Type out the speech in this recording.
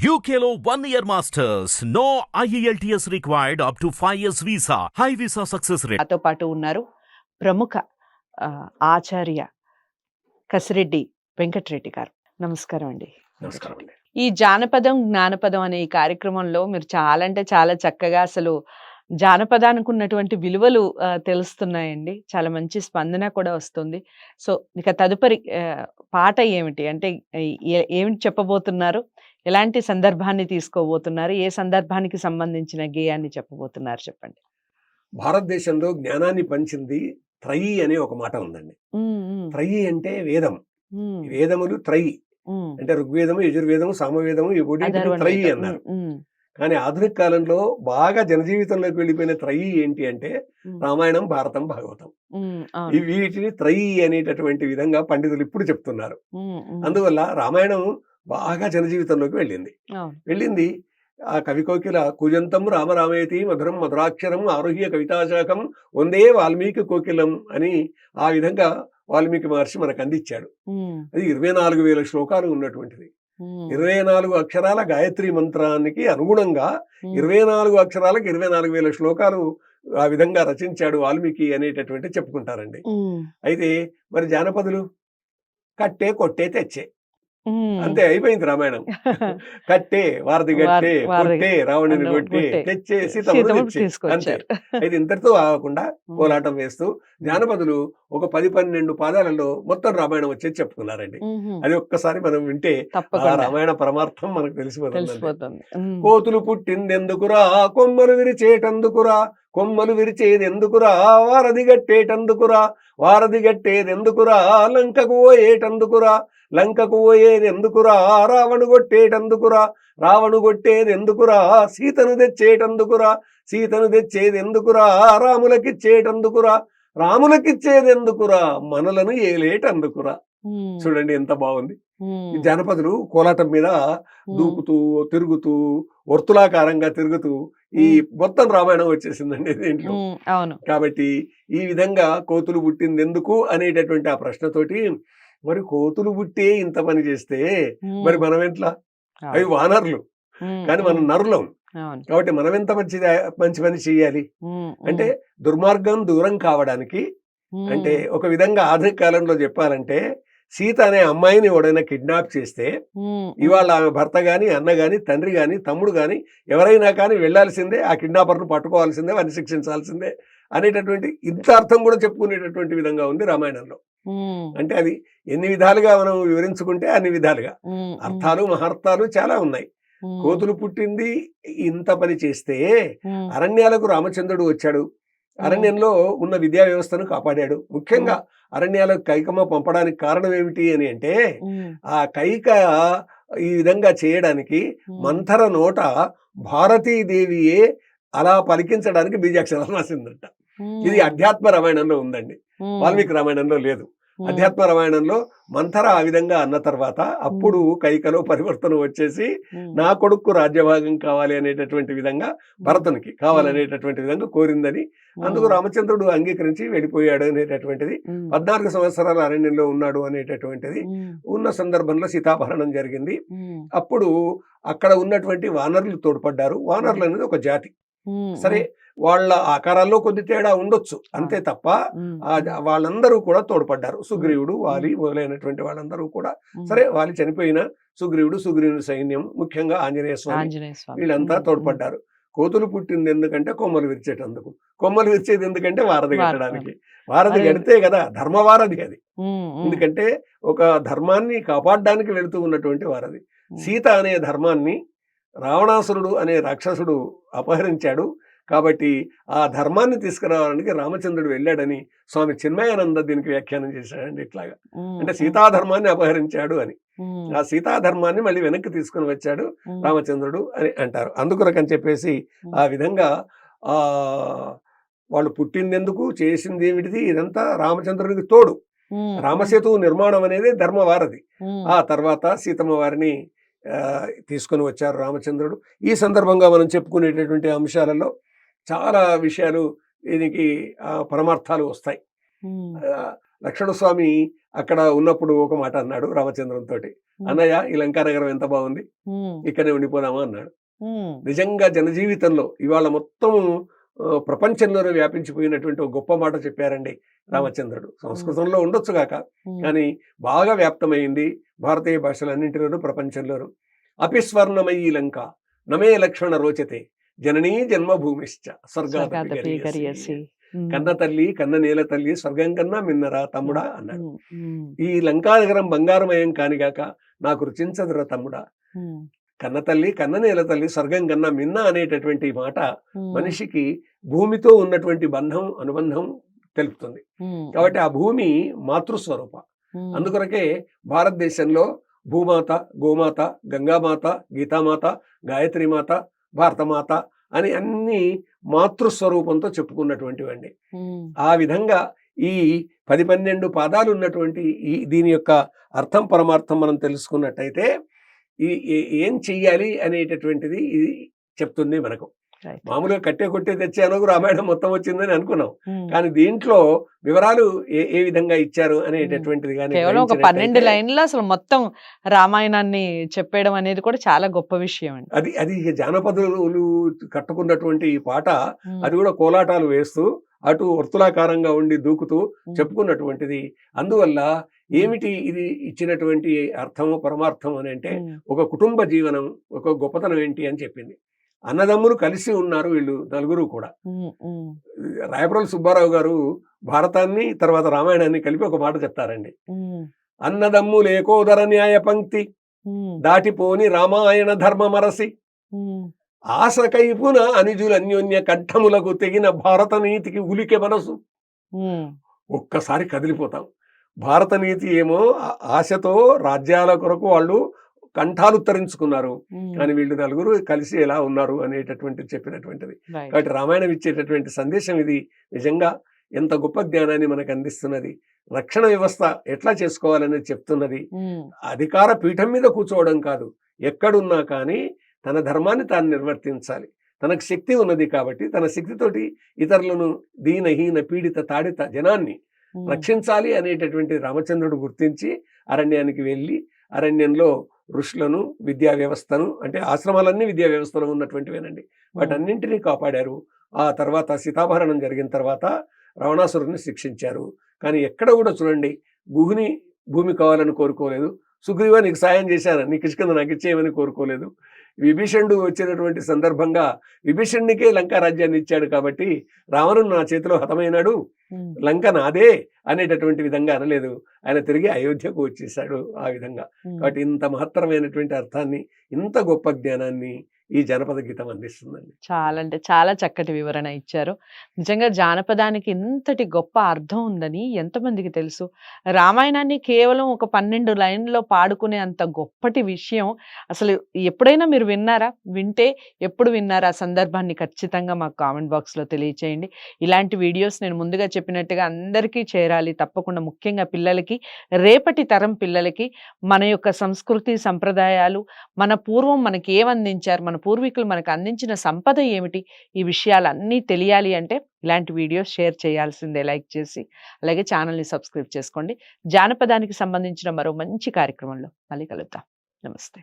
One year masters. No E IELTS required up to 5 years visa. High visa success rate. నాతో పాటు ఉన్నారు ప్రముఖ ఆచార్య కసిరెడ్డి వెంకటరెడ్డి గారు. నమస్కారం అండి. నమస్కారం ఈ జానపదం జ్ఞానపదం అనే ఈ కార్యక్రమంలో మీరు చాలా అంటే చాలా చక్కగా అసలు జానపదానికి ఉన్నటువంటి విలువలు తెలుస్తున్నాయండి. చాలా మంచి స్పందన కూడా వస్తుంది. సో ఇక తదుపరి పాట ఏమిటి? అంటే ఏమిటి చెప్పబోతున్నారు? ఎలాంటి సందర్భాన్ని తీసుకోబోతున్నారు? ఏ సందర్భానికి సంబంధించిన గేయాన్ని చెప్పబోతున్నారు చెప్పండి? భారతదేశంలో జ్ఞానాన్ని పంచింది త్రయి అనే ఒక మాట ఉందండి. త్రయి అంటే వేదం. వేదములు త్రయి. అంటే ఋగ్వేదము యజుర్వేదము సామవేదము అధర్వణ త్రయి. అన్నారు. కానీ ఆధునిక కాలంలో బాగా జనజీవితంలోకి వెళ్ళిపోయిన త్రయి ఏంటి అంటే రామాయణం భారతం భాగవతం. వీటిని త్రయి అనేటటువంటి విధంగా పండితులు ఇప్పుడు చెప్తున్నారు. అందువల్ల రామాయణం బాగా జనజీవితంలోకి వెళ్ళింది. వెళ్ళింది. ఆ కవి కోకిల కుజంతం రామరామేతి మధురం మధురాక్షరం ఆరోహ్య కవితాశాఖం వందే వాల్మీకి కోకిలం అని ఆ విధంగా వాల్మీకి మహర్షి మనకు అందించాడు. అది ఇరవై నాలుగు వేల శ్లోకాలు ఉన్నటువంటిది. ఇరవై నాలుగు అక్షరాల గాయత్రి మంత్రానికి అనుగుణంగా ఇరవై నాలుగు అక్షరాలకు ఇరవై నాలుగు వేల శ్లోకాలు ఆ విధంగా రచించాడు వాల్మీకి అనేటటువంటి చెప్పుకుంటారండి. అయితే మరి జానపదులు? కట్టే కొట్టే తెచ్చే. అంతే అయిపోయింది రామాయణం కట్టే వారధి వారధి కొట్టే రావణుని కొట్టే కొట్టే. తెచ్చే తెచ్చే అంతే. అయితే ఇంతటితో ఆగకుండా కోలాటం వేస్తూ జానపదులు ఒక పది పన్నెండు పాదాలలో మొత్తం రామాయణం వచ్చేది చెప్పుకున్నారండి. అది ఒక్కసారి మనం వింటే రామాయణ పరమార్థం మనకు తెలిసిపోతుంది. కోతులు పుట్టిందెందుకురా కొమ్మలు విరిచేటందుకురా కొమ్మలు విరిచేది ఎందుకురా? వారధి గట్టేటందుకురా? వారధి గట్టేది ఎందుకురా? లంకకు పోయేటందుకురా? లంకకు పోయేది ఎందుకురా? రావణు కొట్టేటందుకురా? రావణు కొట్టేది ఎందుకురా? సీతను తెచ్చేటందుకురా? సీతను తెచ్చేది ఎందుకురా? రాములకిచ్చేటందుకురా? రాములకిచ్చేది ఎందుకురా? మనలను ఏలేటందుకురా? చూడండి ఎంత బాగుంది. ఈ జానపదులు కోలాటం మీద దూకుతూ తిరుగుతూ వర్తులాకారంగా తిరుగుతూ ఈ మొత్తం రామాయణం వచ్చేసిందండి దీంట్లో. అవును. కాబట్టి ఈ విధంగా కోతులు పుట్టింది ఎందుకు అనేటటువంటి ఆ ప్రశ్నతోటి మరి కోతులు పుట్టే ఇంత పని చేస్తే మరి మనం ఎట్లా. అవి వానరులు. కానీ మనం నరులం. కాబట్టి మనం ఎంత మంచి మంచి పని చేయాలి? అంటే దుర్మార్గం దూరం కావడానికి అంటే ఒక విధంగా ఆధునిక కాలంలో చెప్పాలంటే సీత అనే అమ్మాయిని ఎవడైనా కిడ్నాప్ చేస్తే ఇవాళ ఆమె భర్త గాని అన్న గాని తండ్రి గాని తమ్ముడు గాని ఎవరైనా కానీ వెళ్ళాల్సిందే ఆ కిడ్నాపర్ను పట్టుకోవాల్సిందే వారిని శిక్షించాల్సిందే అనేటటువంటి ఇంత అర్థం కూడా చెప్పుకునేటటువంటి విధంగా ఉంది రామాయణంలో. అంటే అది ఎన్ని విధాలుగా మనం వివరించుకుంటే అన్ని విధాలుగా. అర్థాలు మహార్థాలు చాలా ఉన్నాయి. కోతులు పుట్టింది ఇంత పని చేస్తే అరణ్యాలకు రామచంద్రుడు వచ్చాడు. అరణ్యంలో ఉన్న విద్యా వ్యవస్థను కాపాడాడు. ముఖ్యంగా అరణ్యాలకు కైకమ్మ పంపడానికి కారణం ఏమిటి అని అంటే ఆ కైక ఈ విధంగా చేయడానికి మంథర నోట భారతీదేవియే అలా పలికించడానికి బీజాక్షరాలు రాసిందంట. ఇది అధ్యాత్మ రామాయణంలో ఉందండి. వాల్మీకి రామాయణంలో లేదు. అధ్యాత్మ రామాయణంలో మంథర ఆ విధంగా అన్న తర్వాత అప్పుడు కైకలో పరివర్తన వచ్చేసి నా కొడుకు రాజ్యభాగం కావాలి అనేటటువంటి విధంగా భరతునికి కావాలనేటటువంటి విధంగా కోరిందని అందుకు రామచంద్రుడు అంగీకరించి వెళ్ళిపోయాడు అనేటటువంటిది. పద్నాలుగు సంవత్సరాల అరణ్యంలో ఉన్నాడు అనేటటువంటిది. ఉన్న సందర్భంలో సీతాపహరణం జరిగింది. అప్పుడు అక్కడ ఉన్నటువంటి వానరులు తోడ్పడ్డారు. వానరులు అనేది ఒక జాతి. సరే వాళ్ళ ఆకారాల్లో కొద్ది తేడా ఉండొచ్చు అంతే తప్ప వాళ్ళందరూ కూడా తోడ్పడ్డారు. సుగ్రీవుడు వాలి మొదలైనటువంటి వాళ్ళందరూ కూడా సరే వాలి చనిపోయిన సుగ్రీవుడు సుగ్రీవుని సైన్యం ముఖ్యంగా ఆంజనేయ స్వామి వీళ్ళంతా తోడ్పడ్డారు. కోతులు పుట్టింది ఎందుకంటే కొమ్మలు విరిచేటందుకు. కొమ్మలు విరిచేది ఎందుకంటే వారధి. కట్టడానికి. వారధి కడితే కదా ధర్మవారధి అది. ఎందుకంటే ఒక ధర్మాన్ని కాపాడడానికి వెళుతూ ఉన్నటువంటి వారధి. సీత అనే ధర్మాన్ని రావణాసురుడు అనే రాక్షసుడు అపహరించాడు. కాబట్టి ఆ ధర్మాన్ని తీసుకురావడానికి రామచంద్రుడు వెళ్ళాడని స్వామి చిన్మయానంద దీనికి వ్యాఖ్యానం చేశాడండి ఇట్లాగా. అంటే సీతాధర్మాన్ని అపహరించాడు అని. ఆ సీతాధర్మాన్ని మళ్ళీ వెనక్కి తీసుకుని వచ్చాడు రామచంద్రుడు అని అంటారు. అందుకొరకని చెప్పేసి ఆ విధంగా ఆ వాళ్ళు పుట్టిందెందుకు చేసింది ఏమిటిది ఇదంతా రామచంద్రుడికి తోడు. రామసేతు నిర్మాణం అనేది ధర్మవారధి ఉమ్, ఆ తర్వాత సీతమ్మ వారిని తీసుకొని వచ్చారు రామచంద్రుడు. ఈ సందర్భంగా మనం చెప్పుకునేటటువంటి అంశాలలో చాలా విషయాలు దీనికి ఆ, పరమార్థాలు వస్తాయి. లక్ష్మణస్వామి అక్కడ ఉన్నప్పుడు ఒక మాట అన్నాడు రామచంద్రంతో అన్నయ్య ఈ లంకానగరం ఎంత బాగుంది? ఇక్కడే ఉండిపోదామా? అన్నాడు. నిజంగా జనజీవితంలో ఇవాళ మొత్తం ప్రపంచంలోనే వ్యాపించిపోయినటువంటి ఒక గొప్ప మాట చెప్పారండి రామచంద్రుడు. సంస్కృతంలో ఉండొచ్చు కాక కానీ బాగా వ్యాప్తమైంది భారతీయ భాషలన్నింటిలోనూ ప్రపంచంలోనూ. అపిస్వర్ణమయీ లంక నమే లక్ష్మణ రోచతే జననీ జన్మభూమిశ్చ కన్న తల్లి కన్న నేల తల్లి స్వర్గం కన్నా మిన్నరా తమ్ముడా అన్నాడు. ఈ లంకానగరం బంగారమయం కానిగాక నాకు రుచించదురా తమ్ముడా. కన్న తల్లి కన్న నేల తల్లి స్వర్గం కన్నా మిన్న అనేటటువంటి మాట మనిషికి భూమితో ఉన్నటువంటి బంధం అనుబంధం తెలుపుతుంది. కాబట్టి ఆ భూమి మాతృస్వరూప. అందుకొరకే భారతదేశంలో భూమాత గోమాత గంగామాత గీతామాత గాయత్రీమాత భారతమాత అని అన్ని మాతృస్వరూపంతో చెప్పుకున్నటువంటివండి. ఆ విధంగా ఈ పది పన్నెండు పాదాలు ఉన్నటువంటి ఈ దీని యొక్క అర్థం పరమార్థం మనం తెలుసుకున్నట్టయితే ఈ ఏ- చెయ్యాలి అనేటటువంటిది ఇది చెప్తుంది మనకు. మామూలుగా కట్టే కొట్టే తెచ్చాను రామాయణం మొత్తం వచ్చిందని అనుకున్నాం. ఉమ్. కానీ దీంట్లో వివరాలు ఏ ఏ విధంగా ఇచ్చారు అనేటటువంటిది కానీ కేవలం ఒక పన్నెండు లైన్లో అసలు మొత్తం రామాయణాన్ని చెప్పేయడం అనేది కూడా చాలా గొప్ప విషయం అండి. అది అది జానపదులు కట్టుకున్నటువంటి ఈ పాట ఉమ్, అది కూడా కోలాటాలు వేస్తూ అటు వర్తులాకారంగా ఉండి దూకుతూ చెప్పుకున్నటువంటిది. అందువల్ల ఏమిటి ఇది ఇచ్చినటువంటి అర్థము పరమార్థం అని అంటే ఒక కుటుంబ జీవనం ఒక గొప్పతనం ఏంటి అని చెప్పింది. అన్నదమ్ములు కలిసి ఉన్నారు వీళ్ళు నలుగురు కూడా. రాయప్రల్ సుబ్బారావు గారు భారతాన్ని తర్వాత రామాయణాన్ని కలిపి ఒక మాట చెప్తారండి. ఉమ్, అన్నదమ్ములు ఏకోదర న్యాయ పంక్తి దాటిపోని రామాయణ ధర్మమరసి ఉమ్, ఆశ కైపున అనుజుల అన్యోన్య కంఠములకు తెగిన భారత నీతికి ఉలికె మనసు. ఒక్కసారి కదిలిపోతాం. భారత నీతి ఏమో ఆశతో రాజ్యాల కొరకు వాళ్ళు కంఠాలు ఉత్తరించుకున్నారు ఉమ్, కానీ వీళ్ళు నలుగురు కలిసి ఎలా ఉన్నారు అనేటటువంటి చెప్పినటువంటిది. కాబట్టి రామాయణం ఇచ్చేటటువంటి సందేశం ఇది. నిజంగా ఎంత గొప్ప జ్ఞానాన్ని మనకు అందిస్తున్నది. రక్షణ వ్యవస్థ ఎట్లా చేసుకోవాలనేది చెప్తున్నది. అధికార పీఠం మీద కూర్చోవడం కాదు. ఎక్కడున్నా కానీ తన ధర్మాన్ని తాను నిర్వర్తించాలి. తనకు శక్తి ఉన్నది కాబట్టి తన శక్తితోటి ఇతరులను దీనహీన పీడిత తాడిత జనాన్ని రక్షించాలి అనేటటువంటి రామచంద్రుడు గుర్తించి అరణ్యానికి వెళ్ళి అరణ్యంలో ఋషులను విద్యా వ్యవస్థను అంటే ఆశ్రమాలన్నీ విద్యా వ్యవస్థలో ఉన్నటువంటివేనండి. వాటన్నింటినీ కాపాడారు. ఆ తర్వాత సీతాభరణం జరిగిన తర్వాత రావణాసురుని శిక్షించారు. కానీ ఎక్కడ కూడా చూడండి గుహుని భూమి కావాలని కోరుకోలేదు. సుగ్రీవ నీకు సాయం చేశాను నీకు ఇసుకంద నాకు ఇచ్చేయమని కోరుకోలేదు. విభీషణుడు వచ్చినటువంటి సందర్భంగా విభీషణునికే లంకా రాజ్యాన్ని ఇచ్చాడు కాబట్టి రావణుడు నా చేతిలో హతమైనాడు. లంక నాదే అనేటటువంటి విధంగా అనలేదు. ఆయన తిరిగి అయోధ్యకు వచ్చేసాడు ఆ విధంగా. కాబట్టి ఇంత మహత్తరమైనటువంటి అర్థాన్ని ఇంత గొప్ప జ్ఞానాన్ని ఈ జానపద గీతం అందిస్తుందండి. చాలా అంటే చాలా చక్కటి వివరణ ఇచ్చారు. నిజంగా జానపదానికి ఇంతటి గొప్ప అర్థం ఉందని ఎంతమందికి తెలుసు. రామాయణాన్ని కేవలం ఒక పన్నెండు లైన్లో పాడుకునే అంత గొప్పటి విషయం అసలు ఎప్పుడైనా మీరు విన్నారా? వింటే ఎప్పుడు విన్నారా? సందర్భాన్ని ఖచ్చితంగా మాకు కామెంట్ బాక్స్లో తెలియచేయండి. ఇలాంటి వీడియోస్ నేను ముందుగా చెప్పినట్టుగా అందరికీ చేరాలి. తప్పకుండా ముఖ్యంగా పిల్లలకి రేపటి తరం పిల్లలకి మన యొక్క సంస్కృతి సంప్రదాయాలు మన పూర్వం మనకి ఏం అందించారు మన పూర్వీకులు మనకు అందించిన సంపద ఏమిటి? ఈ విషయాలన్నీ తెలియాలి అంటే ఇలాంటి వీడియోస్ షేర్ చేయాల్సిందే. లైక్ చేసి అలాగే ఛానల్ని సబ్స్క్రైబ్ చేసుకోండి. జానపదానికి సంబంధించిన మరో మంచి కార్యక్రమంలో మళ్ళీ కలుద్దాం. నమస్తే.